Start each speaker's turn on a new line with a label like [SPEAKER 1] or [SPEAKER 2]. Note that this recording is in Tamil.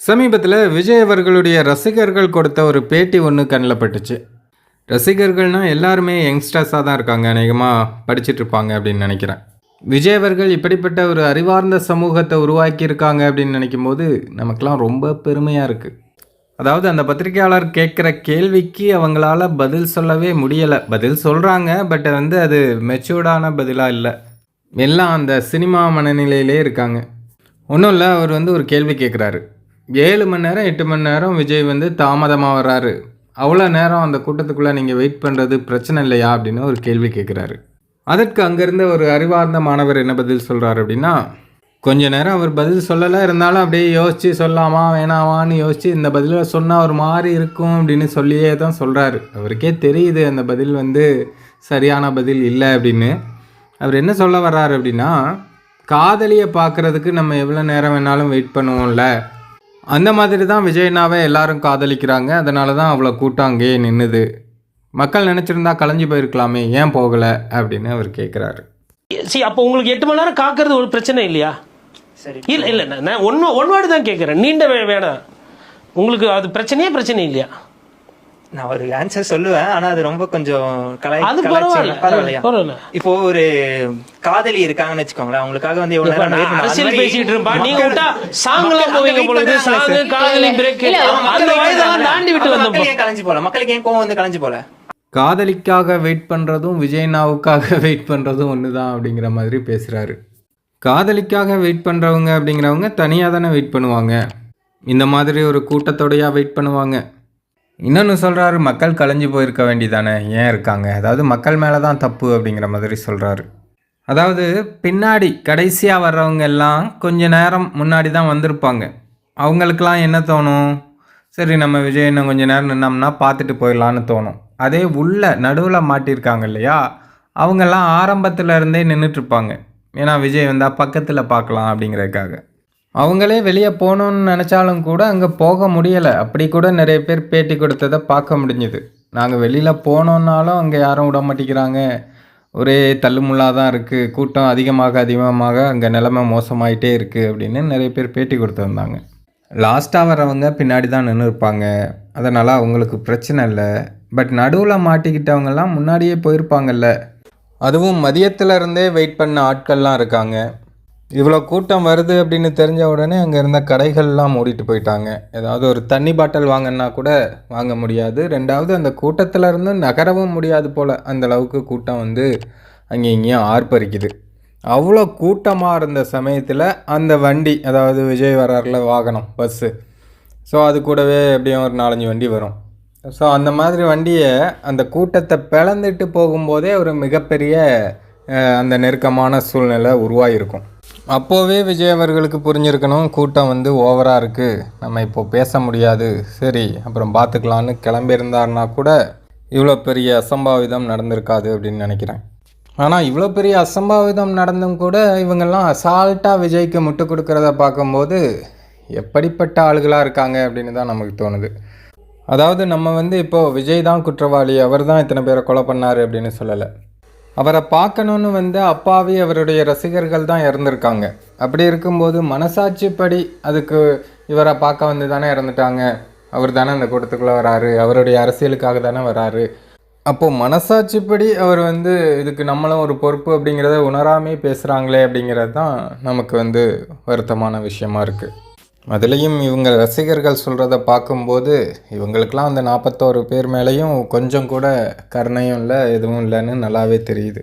[SPEAKER 1] சமீபத்தில் விஜய் அவர்களுடைய ரசிகர்கள் கொடுத்த ஒரு பேட்டி ஒன்று கண்ணில் பட்டுச்சு. ரசிகர்கள்னால் எல்லாருமே யங்ஸ்டர்ஸாக தான் இருக்காங்க அநேகமாக படிச்சிட்டு இருப்பாங்க அப்படின்னு நினைக்கிறேன். விஜய் அவர்கள் இப்படிப்பட்ட ஒரு அறிவார்ந்த சமூகத்தை உருவாக்கியிருக்காங்க அப்படின்னு நினைக்கும் போது நமக்கெல்லாம் ரொம்ப பெருமையாக இருக்குது அதாவது அந்த பத்திரிகையாளர் கேட்குற கேள்விக்கு அவங்களால பதில் சொல்லவே முடியலை. பதில் சொல்கிறாங்க பட் வந்து அது மெச்சூர்டான பதிலாக இல்லை. எல்லாம் அந்த சினிமா மனநிலையிலே இருக்காங்க. ஒன்றும் இல்லை அவர் வந்து ஒரு கேள்வி கேட்குறாரு ஏழு மணி நேரம் எட்டு மணி நேரம் விஜய் வந்து தாமதமாக வர்றாரு. அவ்வளோ நேரம் அந்த கூட்டத்துக்குள்ளே நீங்கள் வெயிட் பண்ணுறது பிரச்சனை இல்லையா அப்படின்னு ஒரு கேள்வி கேட்குறாரு அதற்கு அங்கேருந்து ஒரு அறிவார்ந்த மாணவர் என்ன பதில் சொல்கிறாரு அப்படின்னா கொஞ்ச நேரம் அவர் பதில் சொல்லலை இருந்தாலும் அப்படியே யோசித்து சொல்லாமா வேணாமான்னு யோசித்து இந்த பதிலை சொன்னால் ஒரு மாதிரி இருக்கும் அப்படின்னு சொல்லியே தான் சொல்கிறாரு அவருக்கே தெரியுது அந்த பதில் வந்து சரியான பதில் இல்லை அப்படின்னு. அவர் என்ன சொல்ல வர்றாரு அப்படின்னா காதலியை பார்க்குறதுக்கு நம்ம எவ்வளோ நேரம் வேணாலும் வெயிட் பண்ணுவோம்ல அந்த மாதிரி தான் விஜயனாவை எல்லாரும் காதலிக்கிறாங்க. அதனால தான் அவ்வளோ கூட்டம் அங்கேயே நின்றுது மக்கள் நினச்சிருந்தா கலைஞ்சு போயிருக்கலாமே ஏன் போகலை அப்படின்னு அவர் கேட்குறாரு
[SPEAKER 2] சி அப்போ உங்களுக்கு எட்டு மணி நேரம் காக்கிறது ஒரு பிரச்சனை இல்லையா?
[SPEAKER 3] சரி.
[SPEAKER 2] இல்ல இல்ல நான் ஒன்று ஒன் வேர்டு தான் கேட்குறேன் நீண்ட வே- வேணாம். உங்களுக்கு அது பிரச்சனையே பிரச்சனை இல்லையா?
[SPEAKER 3] நான் ஒரு ஆன்சர் சொல்லுவேன் ஆனா அது ரொம்ப கொஞ்சம் கலாய்
[SPEAKER 2] அது
[SPEAKER 3] கலாய்ச்சி-
[SPEAKER 2] பரவாயில்ல.
[SPEAKER 3] பரவாயில்லையா
[SPEAKER 2] பரவாயில்ல.
[SPEAKER 3] இப்போ ஒரு காதலி இருக்காங்கன்னு வச்சுக்கோங்களேன் அவங்களுக்காக வந்து எவ்வளவு நேரம்
[SPEAKER 2] அரசியல் பேசிட்டு இருப்பா நீங்க விட்டா சாங்லாம் போவீங்க பொழுது சாங். காதலி பிரேக் அந்த வயதெல்லாம். தாண்டி விட்டு வந்தோம்
[SPEAKER 3] கலைஞ்சு போல மக்களுக்கு ஏன் கோவம் வந்து கலைஞ்சு போல
[SPEAKER 1] காதலிக்காக வெயிட் பண்ணுறதும் விஜய்னாவுக்காக வெயிட் பண்ணுறதும் ஒன்று தான் அப்படிங்கிற மாதிரி பேசுகிறாரு காதலிக்காக வெயிட் பண்ணுறவங்க அப்படிங்கிறவங்க தனியாக தானே வெயிட் பண்ணுவாங்க இந்த மாதிரி ஒரு கூட்டத்தோடையா வெயிட் பண்ணுவாங்க இன்னொன்று சொல்கிறாரு மக்கள் கலைஞ்சு போயிருக்க வேண்டியதானே ஏன் இருக்காங்க? அதாவது மக்கள் மேலே தான் தப்பு அப்படிங்கிற மாதிரி சொல்கிறாரு அதாவது பின்னாடி கடைசியாக வர்றவங்க எல்லாம் கொஞ்ச நேரம் முன்னாடி தான் வந்திருப்பாங்க. அவங்களுக்கெல்லாம் என்ன தோணும்? சரி நம்ம விஜய் இன்னும் கொஞ்சம் நேரம் நின்னோம்னா பார்த்துட்டு போயிடலான்னு தோணும். அதே உள்ள நடுவில் மாட்டியிருக்காங்க இல்லையா? அவங்கெல்லாம் ஆரம்பத்தில் இருந்தே நின்றுட்டுருப்பாங்க ஏன்னா விஜய் வந்தால் பக்கத்தில் பார்க்கலாம் அப்படிங்கிறதுக்காக. அவங்களே வெளியே போகணுன்னு நினச்சாலும் கூட அங்கே போக முடியலை. அப்படி கூட நிறைய பேர் பேட்டி கொடுத்ததை பார்க்க முடிஞ்சுது. நாங்கள் வெளியில் போனோன்னாலும் அங்கே யாரும் விட மாட்டேங்கிறாங்க. ஒரே தள்ளுமுள்ளாக தான் இருக்குது கூட்டம் அதிகமாக அதிகமாக அங்கே நிலைமை மோசமாயிட்டே இருக்குது அப்படின்னு நிறைய பேர் பேட்டி கொடுத்துருந்தாங்க. லாஸ்ட்டாக வரவங்க பின்னாடி தான் நின்று இருப்பாங்க அதனால் அவங்களுக்கு பிரச்சனை இல்லை. பட் நடுவில் மாட்டிக்கிட்டவங்கெல்லாம் முன்னாடியே போயிருப்பாங்கல்ல. அதுவும் மதியத்துலேருந்தே வெயிட் பண்ண ஆட்கள்லாம் இருக்காங்க. இவ்வளோ கூட்டம் வருது அப்படின்னு தெரிஞ்ச உடனே அங்கே இருந்த கடைகள்லாம் மூடிட்டு போயிட்டாங்க. ஏதாவது ஒரு தண்ணி பாட்டில் வாங்கினா கூட வாங்க முடியாது. ரெண்டாவது அந்த கூட்டத்தில் இருந்து நகரவும் முடியாது போல். அந்தளவுக்கு கூட்டம் வந்து அங்கே இங்கேயும் ஆர்ப்பரிக்குது. அவ்வளோ கூட்டமாக இருந்த சமயத்தில் அந்த வண்டி அதாவது விஜய் வராரில் வாகனம் பஸ்ஸு ஸோ அது கூடவே எப்படியும் ஒரு நாலஞ்சு வண்டி வரும். ஸோ அந்த மாதிரி வண்டியை அந்த கூட்டத்தை பிளந்துட்டு போகும்போதே ஒரு மிகப்பெரிய அந்த நெருக்கமான சூழ்நிலை உருவாகிருக்கும் அப்போவே விஜய் அவர்களுக்கு புரிஞ்சிருக்கணும். கூட்டம் வந்து ஓவராக இருக்குது நம்ம இப்போ பேச முடியாது. சரி அப்புறம் பார்த்துக்கலான்னு கிளம்பியிருந்தாருனா கூட இவ்வளோ பெரிய அசம்பாவிதம் நடந்திருக்காது அப்படின்னு நினைக்கிறேன். ஆனால் இவ்வளோ பெரிய அசம்பாவிதம் நடந்தும் கூட இவங்கெல்லாம் அசால்ட்டாக விஜய்க்கு முட்டு கொடுக்குறத பார்க்கும்போது எப்படிப்பட்ட ஆளுகளாக இருக்காங்க அப்படின்னு தான் நமக்கு தோணுது. அதாவது நம்ம வந்து இப்போது விஜய் தான் குற்றவாளி அவர் தான் இத்தனை பேரை கொலை பண்ணார் அப்படின்னு சொல்லலை. அவரை பார்க்கணுன்னு வந்து அப்பாவி அவருடைய ரசிகர்கள் தான் இறந்துருக்காங்க. அப்படி இருக்கும்போது மனசாட்சிப்படி அதுக்கு இவரை பார்க்க வந்து தானே இறந்துட்டாங்க. அவர் தானே அந்த கூட்டத்துக்குள்ளே வராரு. அவருடைய அரசியலுக்காக தானே வராரு. அப்போது மனசாட்சிப்படி அவர் வந்து இதுக்கு நம்மளும் ஒரு பொறுப்பு அப்படிங்கிறத உணராமே பேசுகிறாங்களே அப்படிங்கிறது தான் நமக்கு வந்து வருத்தமான விஷயமா இருக்குது அதுலேயும் இவங்க ரசிகர்கள் சொல்கிறத பார்க்கும்போது இவங்களுக்கெலாம் அந்த நாற்பத்தோரு பேர் மேலேயும் கொஞ்சம் கூட கருணையும் இல்லை எதுவும் இல்லைன்னு நல்லாவே தெரியுது.